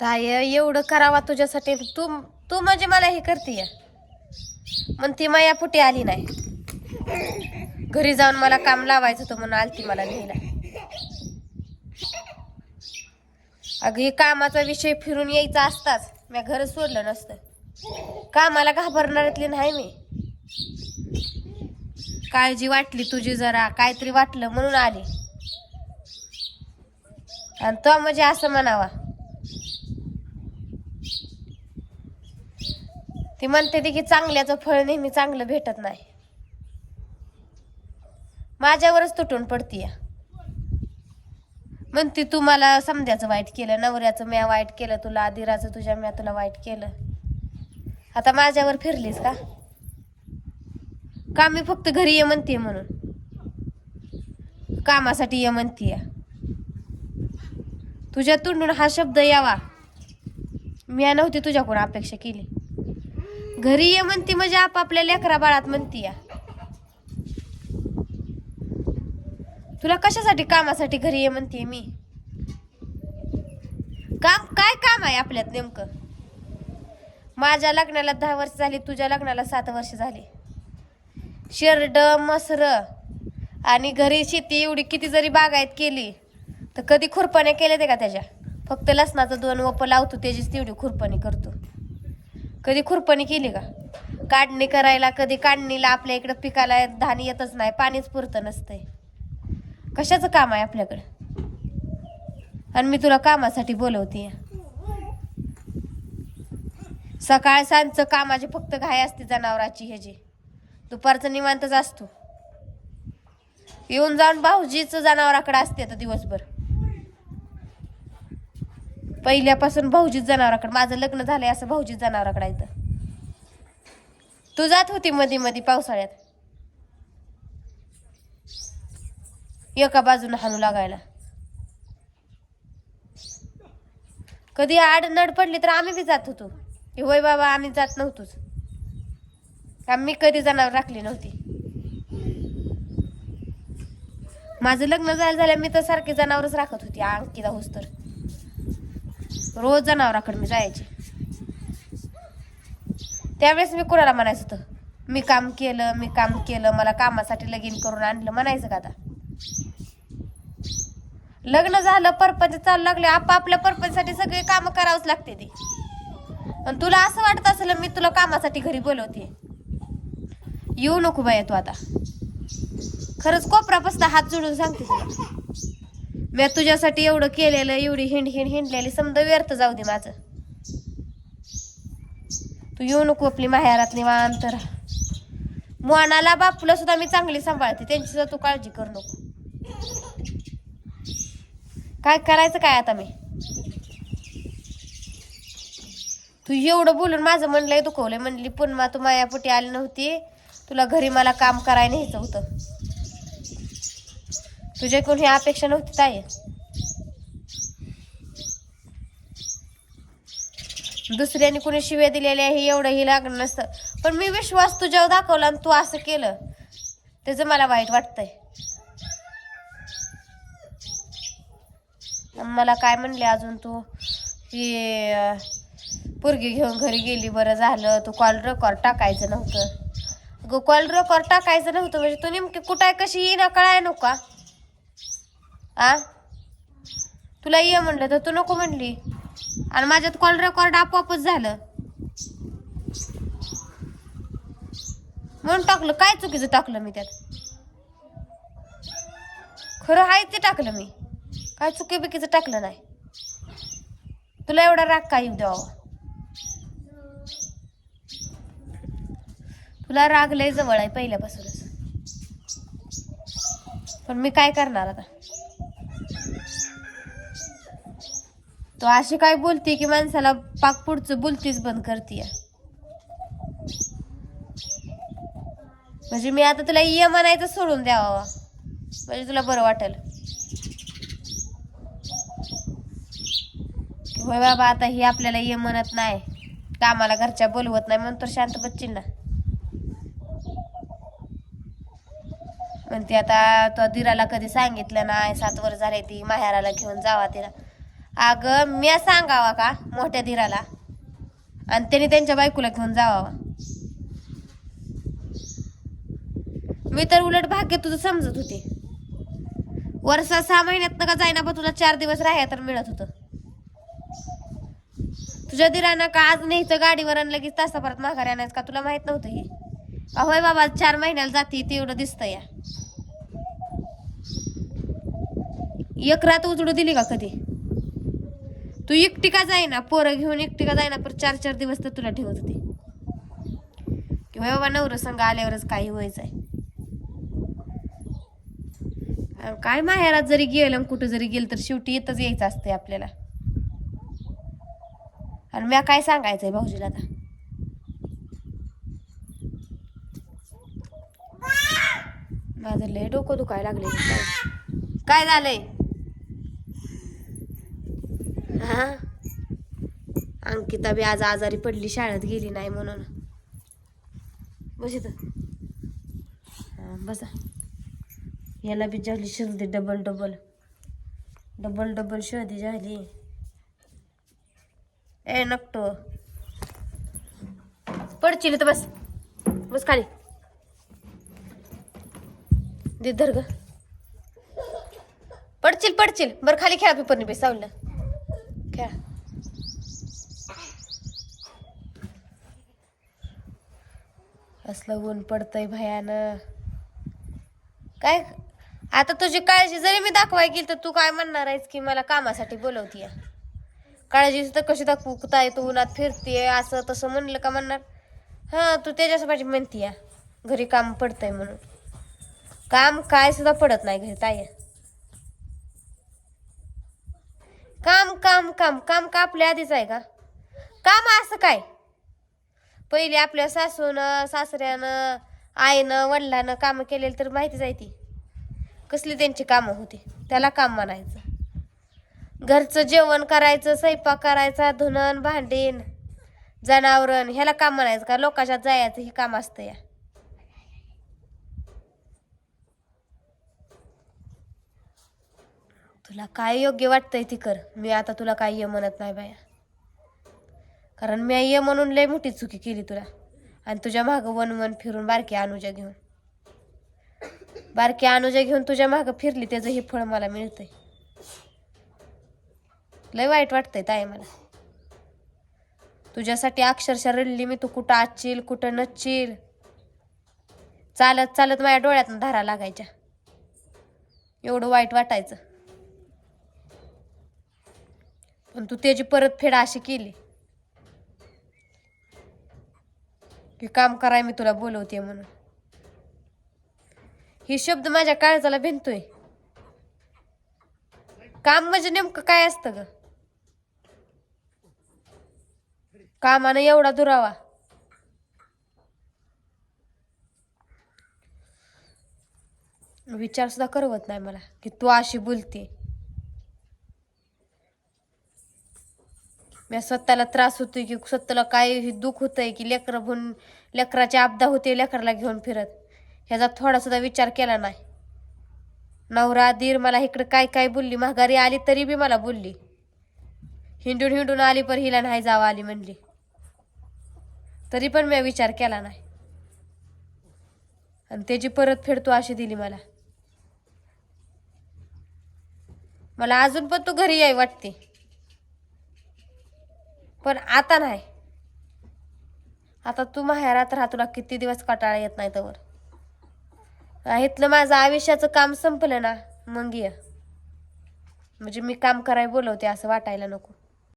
ताय एवढं करावा तुझ्यासाठी. तू तू म्हणजे मला हे करते मग ती माया पुटी आली नाही. घरी जाऊन मला काम लावायचं होतं म्हणून आलती मला घ्यायला. अगं हे कामाचा विषय फिरून यायचा असताच मी घर सोडलं नसतं. कामाला घाबरणाऱ्यातली नाही मी. काळजी वाटली तुझी जरा काहीतरी वाटलं म्हणून आली. आणि तो म्हणजे असं म्हणावा ती म्हणते ती की चांगल्याचं फळ नेहमी चांगलं भेटत नाही. माझ्यावरच तुटून पडतीय. म्हणते तू मला समद्याचं वाईट केलं नवऱ्याचं म्या वाईट केलं तुला आदिराचं तुझ्या म्या तुला वाईट केलं. आता माझ्यावर फिरलीस का? का मी फक्त घरी ये म्हणते म्हणून. कामासाठी ये म्हणतीय. तुझ्या तोंडून हा शब्द यावा. मी नव्हती तुझ्याकडून अपेक्षा केली. घरी ये म्हणती म्हणजे आपापल्या लेकरा बाळात म्हणती या. तुला कशासाठी कामासाठी घरी ये म्हणते मी? काम काय काम आहे आपल्यात नेमकं? माझ्या लग्नाला दहा वर्ष झाली तुझ्या लग्नाला सात वर्ष झाली. शेरड मसर आणि घरी शेती एवढी किती जरी बागायत केली तर कधी खुरपणे केले ते का त्याच्या? फक्त लसणाचं दोन वप लावतो त्याचीच तेवढी खुरपणी करतो. कधी खुरपणी केली का? काढणी करायला कधी काढणीला आपल्या इकडं पिकाला धान येतच नाही पाणीच पुरतं नसतंय. कशाचं काम आहे आपल्याकडं? आणि मी तुला कामासाठी बोलवते सकाळ सांजचं कामाची फक्त घाय असते जनावराची ह्याची दुपारचं निवांतच असतो. येऊन जाऊन भाऊजीचं जनावराकडे असते आता दिवसभर. पहिल्यापासून भाऊजीत जनावराकडे माझं लग्न झालंय असं भाऊजीत जनावराकडे येतं तू जात होती मध्ये मध्ये पावसाळ्यात. एका बाजूनं हाणू लागायला. कधी आड नड पडली तर आम्ही बी जात होतो. की होय बाबा आम्ही जात नव्हतोच. आम्ही कधी जनावर राखली नव्हती. माझं लग्न झालं झालं मी तर सारखी जनावरच राखत होती अंकिता दाऊस तर. रोज जनावराकडे मी जायचे. त्यावेळेस मी कोणाला म्हणायचं होतं? मी काम केलं मी काम केलं मला कामासाठी लगीन करून आणलं म्हणायचं का आता? लग्न झालं परपंच चालू लागले आपापल्या परपंचसाठी सगळे काम करावंच लागते ते. आणि तुला असं वाटत असेल मी तुला कामासाठी घरी बोलवते. येऊ नको बाया तू आता. खरंच कोपरापासून हात जोडून सांगते तुला. मी तुझ्यासाठी एवढं केलेलं एवढी हिंड हिंड हिंडलेली समजा व्यर्थ जाऊ दे माझं. तू येऊ नको आपली माहेरात निवांत राहा. मोनाला बापूला सुद्धा मी चांगली सांभाळते त्यांची सुद्धा तू काळजी करू नको. काय करायचं काय आता मी? तू एवढं बोलून माझं म्हणलंय दुखवलंय म्हणली पुन्हा तू मायापोटी आली नव्हती. तुला घरी मला काम करायला न्यायचं होतं. तुझ्याकडून ही अपेक्षा नव्हती ताई. दुसऱ्याने कुणी शिव्या दिलेल्या हे एवढं ही लागलं नसतं. पण मी विश्वास तुझ्यावर दाखवला आणि तू असं केलं. त्याचं मला वाईट वाटतंय. मला काय म्हणले अजून तू? की पोरगी घेऊन घरी गेली बरं झालं. तू कॉल रेकॉर्ड टाकायचं नव्हतं. कॉल रेकॉर्ड टाकायचं नव्हतं. म्हणजे तू नेमकी कुठाय कशी येईना कळाय नका. आ? तुला ये म्हणलं तर तू नको म्हणली. आणि माझ्यात कॉल रेकॉर्ड आपोआपच झालं. म्हणून टाकलं. काय चुकीचं टाकलं मी त्यात? खरं आहे ते टाकलं मी. काय चुकी बिकीचं टाकलं नाही. तुला एवढा राग काय येऊ द्यावा? तुला राग लय जवळ आहे पहिल्यापासूनच. पण मी काय करणार आता? तो अशी काय बोलते की माणसाला पाक पुढचं बोलतीच बंद करते म्हणजे मी आता तुला ये म्हणायचं सोडून द्यावा म्हणजे तुला बरं वाटेल. होय बाबा आता ही आपल्याला ये म्हणत नाही. कामाला घरच्या बोलवत नाही म्हणून तर शांत बच्चील ना. म्हणते आता तो दिराला कधी सांगितलं नाही सात वर झाले ती माहेराला घेऊन जावा तिला. अगं मी सांगावा का? मोठ्या धीराला. आणि त्यांनी त्यांच्या बायकोला घेऊन जावा मी तर उलट भाग्य तुझं समजत होते. वर्षा सहा महिन्यात का जाईना पण तुला चार दिवस राहाय तर मिळत होतं. तुझ्या दिरानं का आज न्यायचं गाडीवर आणि लगेच तासाभरात माघारी आणायचं का तुला माहीत नव्हतं हे? अहोय बाबा चार महिन्याला जाते ते एवढं दिसतं या. एक रात उजडू दिली का कधी? तू एकटी का जाईना पोरं घेऊन एकटी का जाईना पर चार चार दिवस तर तुला ठेवत होते. किंवा बाबा नवरं संघ आल्यावरच काही व्हायचंय. आहे काय माहेरात जरी गेलं कुठं जरी गेलं तर शेवटी येतच यायचं असतंय आपल्याला. आणि म्या काय सांगायचंय भाऊजीला आता? माझं लय डोकं दुखायला लागले काय झालंय? हा? अंकिता बी आज आजारी पडली शाळेत गेली नाही म्हणून. बस इथं. बसा. याला बी झाली सर्दी डबल डबल डबल डबल सर्दी झाली. ए नकटो. पडचिल तर बस. बस खाली. दे धर ग. पडचिल पडचिल. बरं खाली खेळा पेपरने बे सावलं खेळा असलं ऊन पडतंय भयान. काय? आता तुझी काळजी जरी मी दाखवाय गेली तर तू काय म्हणणार आहेस की मला कामासाठी बोलवतीय? काळजी तर कशी दाखवू? काय तू? उन्हात फिरतीये असं तसं म्हणलं का म्हणणार? हां तू त्याच्यासाठी म्हणतीय. घरी काम पडतंय म्हणून. काम काय सुद्धा पडत नाही घरी ताई. काम काम काम का आपल्या आधीच आहे का? काम असं काय? पहिले आपल्या सासूनं सासऱ्यानं आईनं वडिलानं कामं केलेली तर माहितीच आहे ती. कसली त्यांची कामं होती? त्याला काम म्हणायचं. घरचं जेवण करायचं स्वयंपाक करायचा धुणन भांडीन जनावरण ह्याला काम म्हणायचं का? लोकांच्या जायचं हे काम असतं या. तुला काय योग्य वाटतंय ती कर. मी आता तुला काय ये म्हणत नाही बाया. कारण मी ये म्हणून लय मोठी चुकी केली तुला. आणि तुझ्या मागं वन वन फिरून बारकी अनुजा घेऊन. बारकी अनुजा घेऊन तुझ्या मागं फिरली त्याचं हे फळ मला मिळतंय. लय वाईट वाटतंय ताई मला. तुझ्यासाठी अक्षरशः रडली मी तू कुठं आचील कुठं नचील? चालत चालत माझ्या डोळ्यातून धारा लागायच्या. एवढं वाईट वाटायचं. पण तू त्याची परतफेड अशी केली. की काम कराय मी तुला बोलवते म्हणून. हे शब्द माझ्या काळजाला भिनतोय. काम म्हणजे नेमकं काय असतं ग? कामानं एवढा दुरावा. विचार सुद्धा करवत नाही मला की तू अशी बोलते. मी स्वतःला त्रास होतोय की स्वतःला काय दुःख होतंय की लेकरं म्हणून लेकराची आपदा होते लेकराला घेऊन फिरत. ह्याचा थोडासुद्धा विचार केला नाही. नवरा दीर मला इकडं काय काय बोलली? माघारी आली तरी बी मला बोलली. हिंडून हिंडून आली पण हिला नाही जावं आली म्हणली. तरी पण मी विचार केला नाही. आणि त्याची परतफेड तू अशी दिली मला. मला अजून पण तू घरी याय वाटते. पण आता नाही. आता तू माहेरात राहा तुला किती दिवस कटाळा येत नाही तर इथलं माझं आयुष्याचं काम संपलं ना मग ये. म्हणजे मी काम करायला बोलवते असं वाटायला नको.